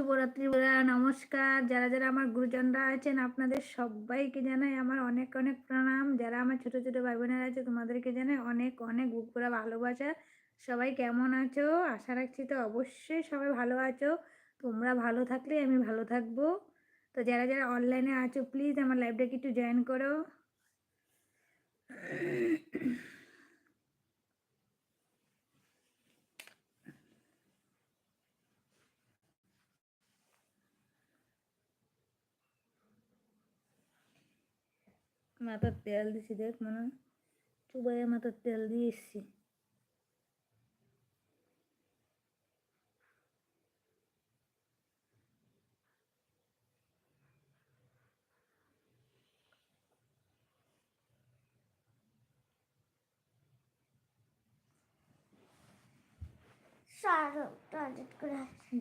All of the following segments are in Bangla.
শুভরাত্রি নমস্কার। যারা যারা আমার গুরুজনরা আছেন, আপনাদের সবাইকে জানাই আমার অনেক অনেক প্রণাম। যারা আমার ছোট ছোট ভাই বোনেরা আছে, তোমাদেরকে জানাই অনেক অনেক বুক করে ভালোবাসা। সবাই কেমন আছো? আশা রাখছি তো অবশ্যই সবাই ভালো আছো। তোমরা ভালো থাকলে আমি ভালো থাকব। তো যারা যারা অনলাইনে আছো প্লিজ আমার লাইভটাকে একটু জয়েন করো। মাথার তেল দিছি দেখ মনে চুবাইয়ে মাথার তেল দিয়ে এসছি।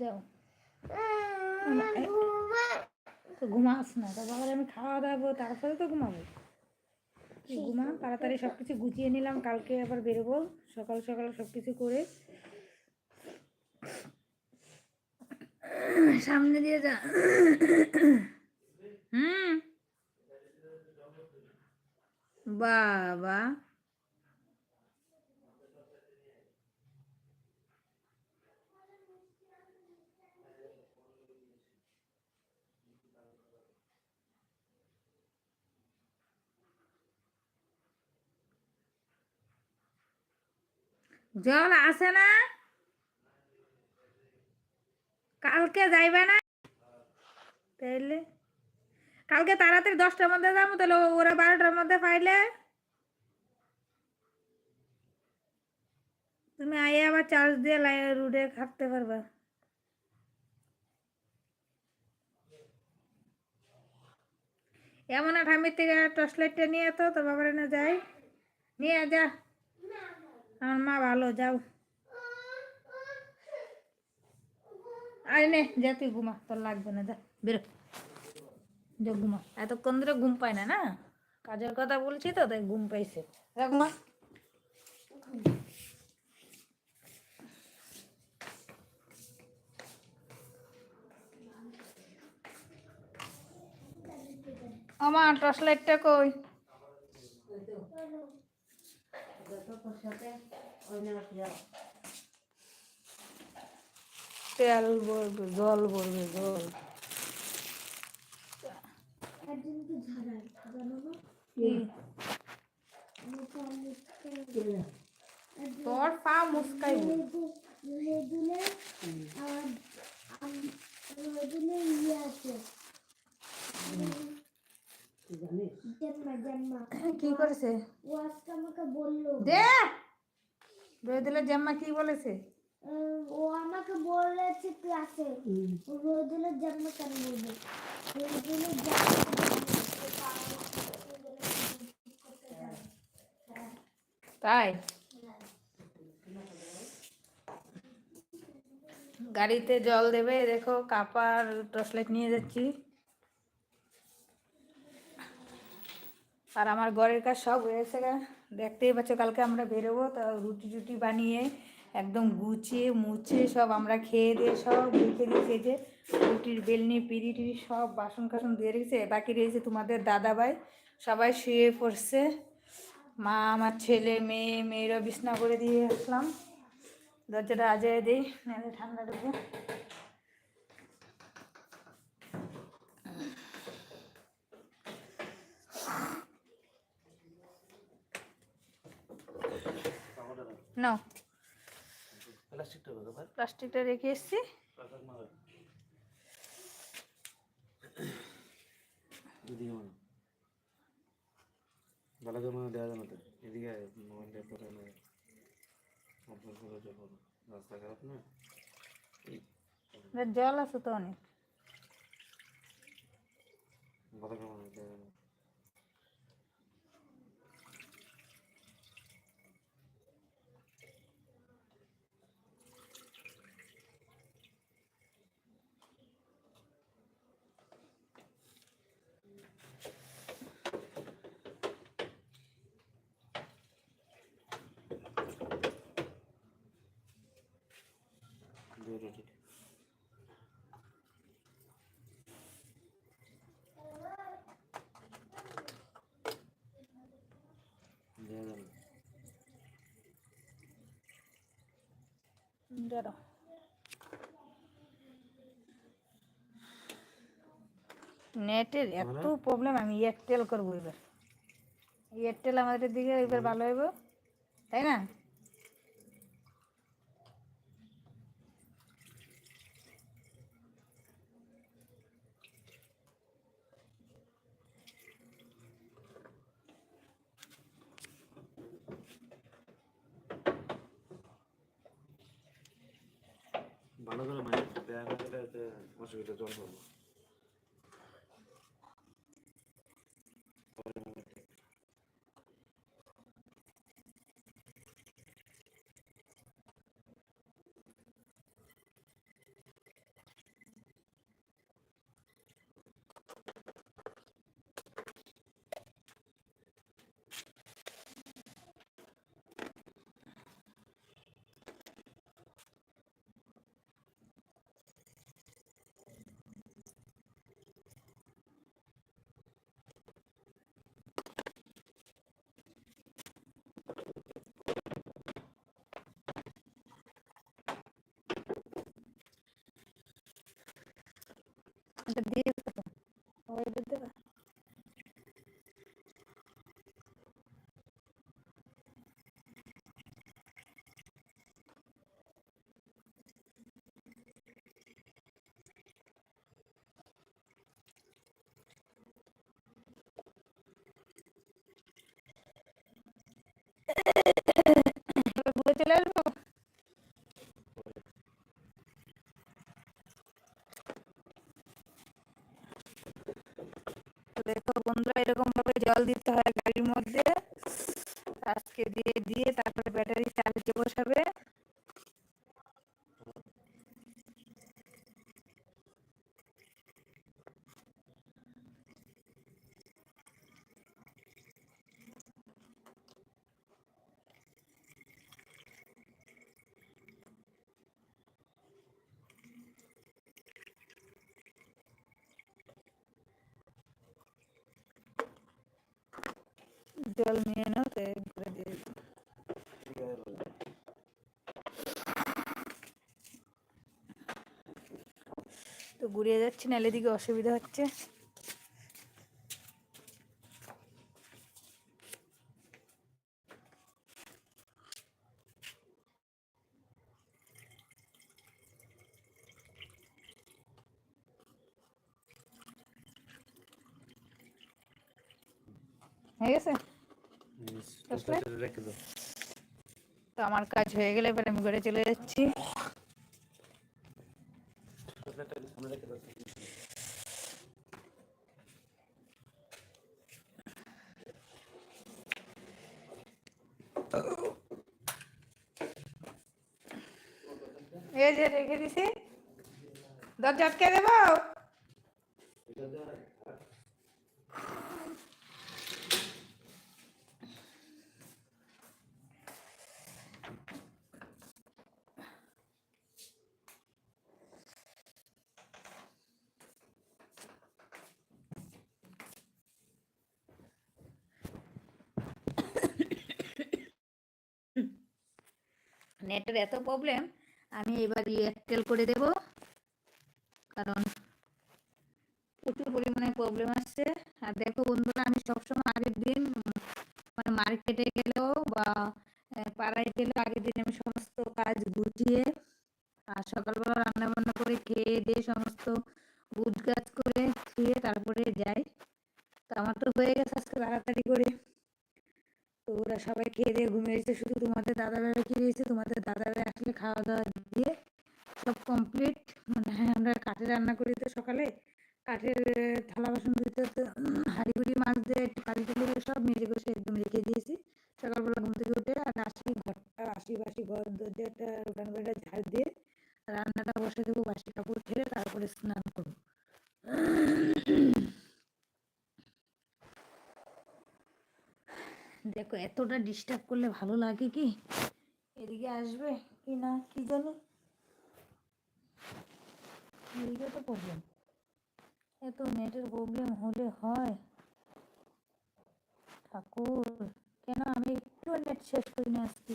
যাও। ঘুমাস না তো বাবার আমি খাওয়া দাওয়া তারপরে তো ঘুমাবো। ঘুমা তাড়াতাড়ি সব কিছু গুছিয়ে নিলাম কালকে আবার বেরোবো। সকাল সকাল সব কিছু করে সামনে দিয়ে যা। হুম। বাবা। জল আসে না? কালকে যাইবে না? তাইলে? কালকে তাড়াতাড়ি দশটার মধ্যে যাব, তাহলে ওরা বারোটার মধ্যে পাইলে? তুমি আইয়ে আবার চার্জ দিয়ে লাই রুডে খাটতে পারবা। এমন ঠামির থেকে টর্চ লাইটটা নিয়ে তো তোর বাবার এনে যাই। নিয়ে যা। আমার মা ভালো, যাও। আরে নে, যা তুই ঘুমা, তোর লাগবে না, যা, বেরো যা ঘুমা। এতক্ষণ ধরে ঘুম পায় না না? কাজের কথা বলছি তো, তাই ঘুম পাইছে। ঘুমা। আমার টর্চ লাইটটা কই? তেল ভরবে জল ভরবে জল। তোর পা মুসকাইব রেদুলে আর রেদুলে ইয়ে আছে। কি করেছে? ও আজকে আমাকে বলল। দে! বেদিলে জাম্মা কি বলেছে? ও আমাকে বলেছে ক্লাসে। রোদুলের জন্ম কেন বলবে? রোদুলের তাই? গাড়িতে জল দেবে দেখো কাপার টর্চলাইট নিয়ে যাচ্ছি। আর আমার ঘরের কাজ সব হয়েছে দেখতেই পাচ্ছ, কালকে আমরা বেরোবো, তা রুটি টুটি বানিয়ে একদম গুছিয়ে, মুছে সব আমরা খেয়ে দিয়ে সব রেখে দিয়েছি যে রুটির বেলনি, পিড়ি টিড়ি সব বাসন কাসন দিয়ে রেখেছে বাকি রয়েছে তোমাদের দাদা ভাই সবাই শুয়ে পড়ছে। মা, আমার ছেলে, মেয়ে মেয়েরা বিছনা করে দিয়ে আসলাম। দরজাটা আজয় দিই, নাহলে ঠান্ডা ঢুকে নাও। প্লাস্টিকটা রেখে এসছি। ভালো করে দেওয়া যাবে এদিকে মোবাইলটা করে। রাস্তা খারাপ না? জল আছে তো অনেক। ভালো করে দেওয়া যাবে না। দুই রুটি দাঁড়াও নেটের এত প্রবলেম আমি এয়ারটেল করব এবার। এয়ারটেল আমাদের দিকে এবার ভালো হইব তাই না? ভালো করে মানে অসুবিধা জল পাবো এটা দিয়ে দেবো ওই でたい。জল নিয়ে নাও তো দিয়ে তো ঘুরিয়ে যাচ্ছি না এদিকে অসুবিধা হচ্ছে। হয়ে গেছে? আসলে? তো আমার কাজ হয়ে গেলে এবার আমি ঘরে চলে যাচ্ছি। এই যে রেখে দিছি। দরজা আটকে দেবো? নেটের এত প্রবলেম আমি এবার এয়ারটেল করে দেব। কারণ প্রচুর পরিমাণে প্রবলেম আসছে। আর দেখো বন্ধুরা, আমি সবসময় আগের দিন মানে মার্কেটে গেলেও বা পাড়ায় গেলেও আগের দিন আমি সমস্ত কাজ গুছিয়ে, আর সকালবেলা রান্না বান্না করে খেয়ে দিয়ে সমস্ত গুজ গাছ করে ধুয়ে তারপরে যাই। তো আমার তো হয়ে গেছে আজকে তাড়াতাড়ি করে। তো ওরা সবাই খেয়ে দিয়ে ঘুমিয়েছে শুধু তোমাদের দাদা কি রয়েছে। তোমাদের দাদা আসলে খাওয়া দাওয়া দিয়ে সব কমপ্লিট মানে হ্যাঁ আমরা কাঠে রান্না করি তো সকালে। কাঠের থালা, বাসন ধুতে হতে হাঁড়ি গুড়ি মাছ দিয়ে একটু কালি টালি দিয়ে সব মেজে বসে একদম রেখে দিয়েছি। সকালবেলা ঘুম থেকে উঠে আর আসি ঘরটা আসি বাসি ঘর দরজাটা ওখান করে ঝাড় দিয়ে রান্নাটা বসে দেবো, বাসি কাপড় ছেড়ে তারপরে স্নান করব। দেখো, এতটা ডিস্টার্ব করলে ভালো লাগে কি? এদিকে আসবে কি না, কি জানি? এদিকে তো প্রবলেম এত নেটের প্রবলেম হলে হয়। ঠাকুর, কেন আমি একটু নেট শেষ করি না আজকে?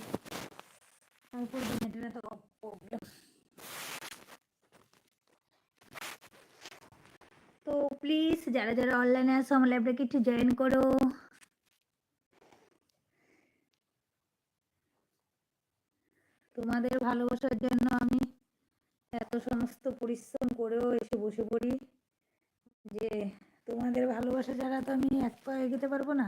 আমি পুরো নেটের তো প্রবলেম তো প্লিজ যারা যারা অনলাইনে আছো, আমার ল্যাবটাকে একটু জয়েন করো। তোমাদের ভালোবাসার জন্য আমি এত সমস্ত পরিশ্রম করেও এসে বসে পড়ি যে তোমাদের ভালোবাসা ছাড়া তো আমি এক পা এগোতে পারব না।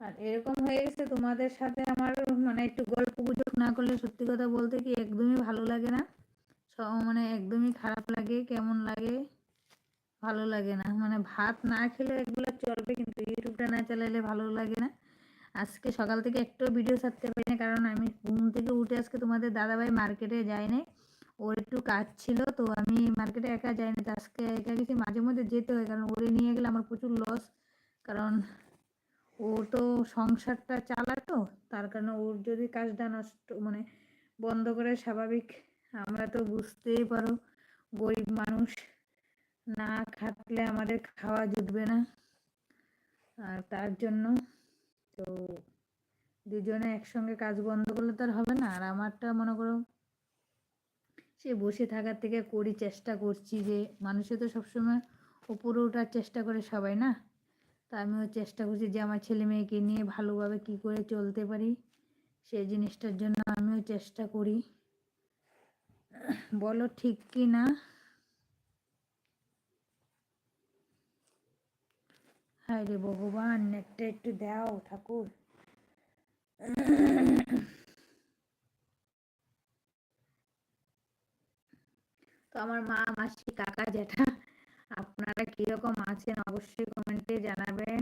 আর এরকম হয়ে গেছে তোমাদের সাথে আমার মানে একটু গল্প গুজব না করলে সত্যি কথা বলতে কি একদমই ভালো লাগে না। মানে একদমই খারাপ লাগে, কেমন লাগে? ভালো লাগে না। মানে ভাত না খেলে এগুলো চলবে কিন্তু ইউটিউবটা না চালালে ভালো লাগে না। আজকে সকাল থেকে একটু ভিডিও ছাড়তে পারি না কারণ আমি ঘুম থেকে উঠে আজকে তোমাদের দাদাভাই মার্কেটে যাই নাই ওর একটু কাজ ছিল, তো আমি মার্কেটে একা যাইনি। তো আজকে একা গেছি, মাঝে মধ্যে যেতে হয় কারণ ওরে নিয়ে গেলে আমার প্রচুর লস কারণ ও তো সংসারটা চালাতো, তার কারণে ওর যদি কাজটা নষ্ট মানে বন্ধ করে স্বাভাবিক, আমরা তো বুঝতেই পারো, গরিব মানুষ। না খাটলে আমাদের খাওয়া জুটবে না। আর তার জন্য তো দুজনে একসঙ্গে কাজ বন্ধ করলে তো আর হবে না। আর আমারটা মনে করো, সে বসে থাকার থেকে করি চেষ্টা করছি যে, মানুষে তো সবসময় উপরে ওঠার চেষ্টা করে সবাই না? তা আমিও চেষ্টা করছি যে আমার ছেলে মেয়েকে নিয়ে ভালোভাবে কি করে চলতে পারি। সেই জিনিসটার জন্য আমিও চেষ্টা করি। বলো ঠিক কি না? হায় রে ভগবান নেটটা একটু দাও ঠাকুর। তো আমার মা, মাসি, কাকা, জ্যাঠা, আপনারা কীরকম আছেন অবশ্যই কমেন্টে জানাবেন।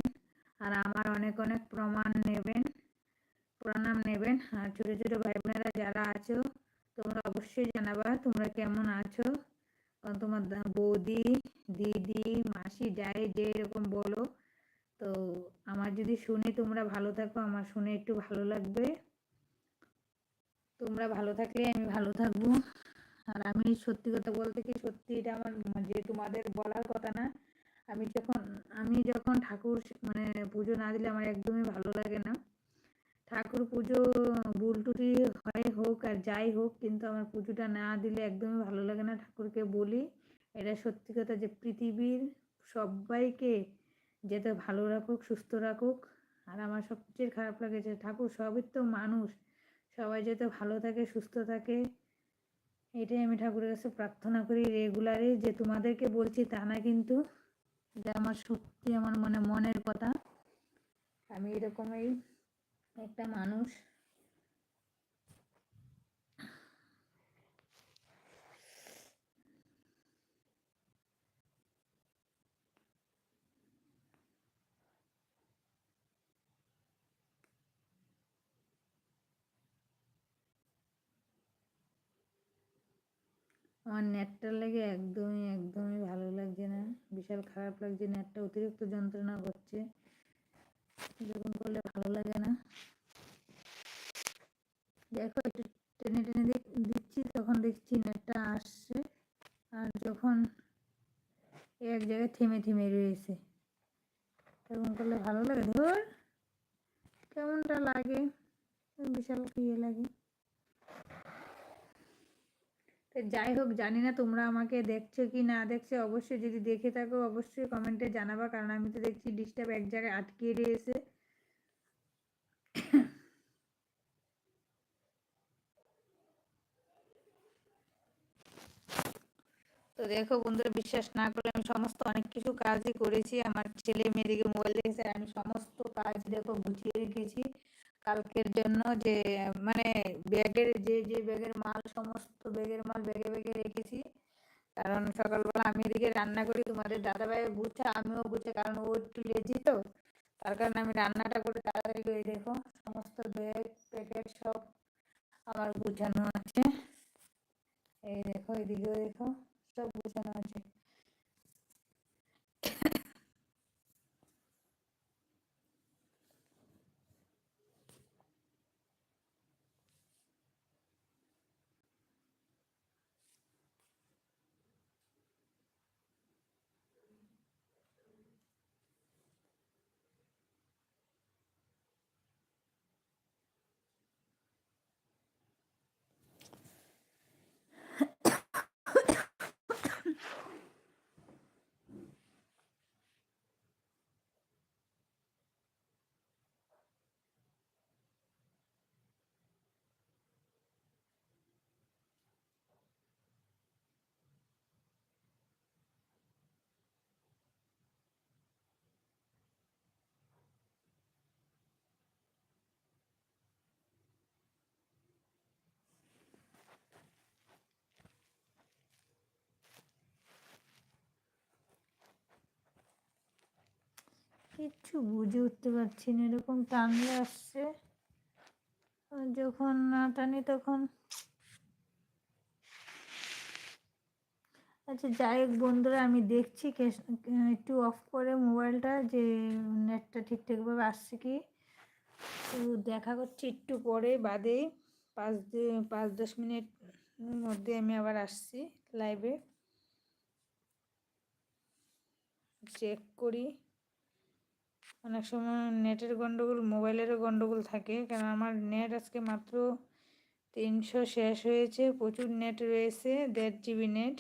আর আমার অনেক অনেক প্রমাণ নেবেন, প্রণাম নেবেন। আর ছোটো ছোটো ভাই বোনেরা যারা আছো, তোমরা অবশ্যই জানাবা তোমরা কেমন আছো। কারণ তোমার বৌদি, দিদি, মাসি, যাই, যে এরকম বলো। তো আমার যদি শুনে তোমরা ভালো থাকো, আমার শুনে একটু ভালো লাগবে। তোমরা ভালো থাকলে আমি ভালো থাকব। আর আমি সত্যি কথা বলতে কি, সত্যি এটা আমার ম- যে তোমাদের বলার কথা না, আমি যখন আমি যখন ঠাকুর মানে পুজো না দিলে আমার একদমই ভালো লাগে না। ঠাকুর পুজো ভুল টুটি হয় হোক আর যাই হোক, কিন্তু আমার পুজোটা না দিলে একদমই ভালো লাগে না ঠাকুরকে বলি। এটা সত্যি কথা যে পৃথিবীর সবাইকে যাতে ভালো রাখুক, সুস্থ রাখুক। আর আমার সবচেয়ে খারাপ লাগে যে ঠাকুর সবই তো মানুষ। সবাই যাতে ভালো থাকে, সুস্থ থাকে, এটাই আমি ঠাকুরের কাছে প্রার্থনা করি রেগুলারই যে তোমাদেরকে বলছি তা না কিন্তু যে আমার সত্যি আমার মনে মনের কথা। আমি এরকমই একটা মানুষ। আমার নেটটার লাগে একদমই একদমই ভালো লাগছে না। বিশাল খারাপ লাগছে নেটটা, অতিরিক্ত যন্ত্রণা করছে। যখন করলে ভালো লাগে না। দেখো, একটু টেনে টেনে দিচ্ছি, তখন দেখছি নেটটা আসছে। আর যখন এক জায়গায় থেমে থেমে রয়েছে। তখন করলে ভালো লাগে। ধর, কেমনটা লাগে। বিশাল ইয়ে লাগে তো যাই হোক, জানি না তোমরা আমাকে দেখছ কি না দেখছ, অবশ্যই যদি দেখে থাকো, অবশ্যই কমেন্টে জানাবা, কারণ আমি তো দেখছি ডিস্টার্ব এক জায়গায় আটকে রয়েছে। তো দেখো বন্ধুরা, বিশ্বাস না করলে আমি সমস্ত অনেক কিছু কাজই করেছি। আমার ছেলে মেয়েদিকে মোবাইল দেখেছে আমি সমস্ত কাজ দেখো গুছিয়ে রেখেছি। কালকের জন্য যে মানে ব্যাগের যে যে ব্যাগের মাল, সমস্ত ব্যাগের মাল ব্যাগে ব্যাগে রেখেছি। কারণ সকালবেলা আমি এদিকে রান্না করি, তোমাদের দাদাভাই গুছা আমিও গুছে কারণ ও একটু লেজি তো। তার কারণে আমি রান্নাটা করে তাড়াতাড়ি করে দেখো, সমস্ত ব্যাগ, প্যাকেট সব আমার গুছানো আছে। এই দেখো, এদিকেও দেখো, সব গুছানো আছে। কিচ্ছু বুঝে উঠতে পারছি না, এরকম টানলে আসছে। যখন না টানি তখন আচ্ছা যাই হোক বন্ধুরা, আমি দেখছি একটু অফ করে মোবাইলটা যে নেটটা ঠিকঠাকভাবে আসছে কি। তো দেখা করছি একটু পরে, বাদে পাঁচ পাঁচ দশ মিনিট মধ্যে আমি আবার আসছি লাইভে চেক করি। অনেক সময় নেটের গন্ডগোল, মোবাইলেরও গন্ডগোল থাকে। কারণ আমার নেট আজকে মাত্র তিনশো শেষ হয়েছে, প্রচুর নেট রয়েছে, দেড় জিবি নেট।